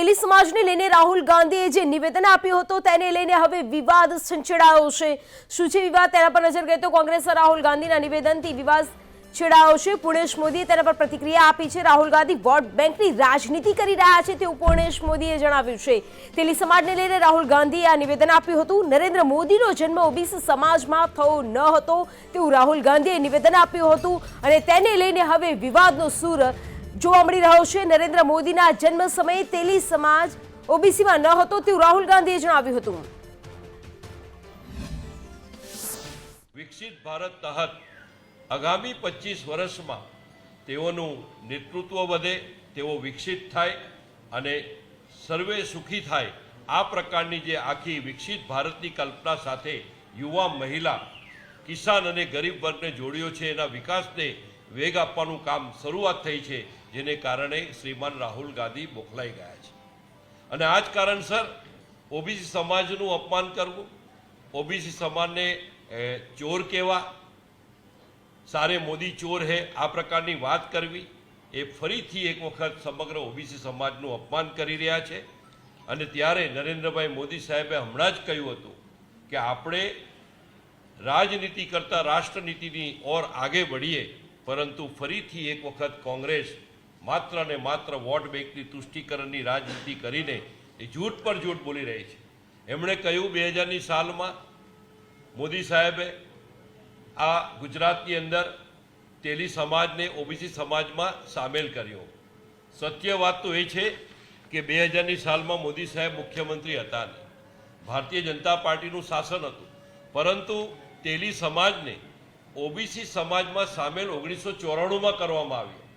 તેલી સમાજને લઈને રાહુલ ગાંધીએ જે નિવેદન આપ્યું હતું તેને લઈને હવે વિવાદ છંછેડાયો છે. શું છે વિવાદ? તેના પર નજર ગઈ તો કોંગ્રેસના રાહુલ ગાંધીના નિવેદનથી વિવાદ છેડાયો છે. પૂર્ણેશ મોદીએ તેના પર પ્રતિક્રિયા આપી છે. રાહુલ ગાંધી વોટ બેંકની રાજનીતિ કરી રહ્યા છે તેવું પૂર્ણેશ મોદીએ જણાવ્યું છે. તેલી સમાજને લઈને રાહુલ ગાંધીએ આ નિવેદન આપ્યું હતું. નરેન્દ્ર મોદીનો જન્મ ઓબીસી સમાજમાં થયો ન હતો તેવું રાહુલ ગાંધીએ નિવેદન આપ્યું હતું અને તેને લઈને હવે વિવાદનો સૂર જોવા મળી રહ્યો છે. નરેન્દ્ર મોદીના જન્મ સમયે તેલી સમાજ ઓબીસીમાં ન હતો તેવું રાહુલ ગાંધીએ જણાવ્યું હતું. વિકસિત ભારત તહત આગામી પચીસ વર્ષમાં તેઓનું નેતૃત્વ વધે, તેઓ વિકસિત થાય અને સર્વે સુખી થાય. આ પ્રકારની જે આખી વિકસિત ભારતની કલ્પના સાથે યુવા મહિલા, કિસાન અને ગરીબ વર્ગને જોડ્યો છે. એના વિકાસને વેગ આપવાનું કામ શરૂઆત થઈ છે, જેને કારણે શ્રીમાન રાહુલ ગાંધી મોકલાઈ ગયા છે. અને આ જ કારણસર ઓબીસી સમાજનું અપમાન કરવું, ઓબીસી સમાજને ચોર કહેવા, સારે મોદી ચોર હે, આ પ્રકારની વાત કરવી, એ ફરીથી એક વખત સમગ્ર ઓબીસી સમાજનું અપમાન કરી રહ્યા છે. અને ત્યારે નરેન્દ્રભાઈ મોદી સાહેબે હમણાં જ કહ્યું હતું કે આપણે રાજનીતિ કરતાં રાષ્ટ્રનીતિની ઓર આગે बढ़ીએ પરંતુ ફરીથી એક વખત કોંગ્રેસ માત્ર ને માત્ર વોટ બેંકની તુષ્ટિકરણની રાજનીતિ કરીને એ જૂઠ પર જૂઠ બોલી રહી છે. એમણે કહ્યું બે હજારની સાલમાં મોદી સાહેબે આ ગુજરાતની અંદર તેલી સમાજને ઓબીસી સમાજમાં સામેલ કર્યો. સત્ય વાત તો એ છે કે બે હજારની સાલમાં મોદી સાહેબ મુખ્યમંત્રી હતા નહીં. ભારતીય જનતા પાર્ટીનું શાસન હતું. પરંતુ તેલી સમાજને ઓબીસી સમાજમાં સામેલ ઓગણીસો ચોરાણુંમાં કરવામાં આવ્યો.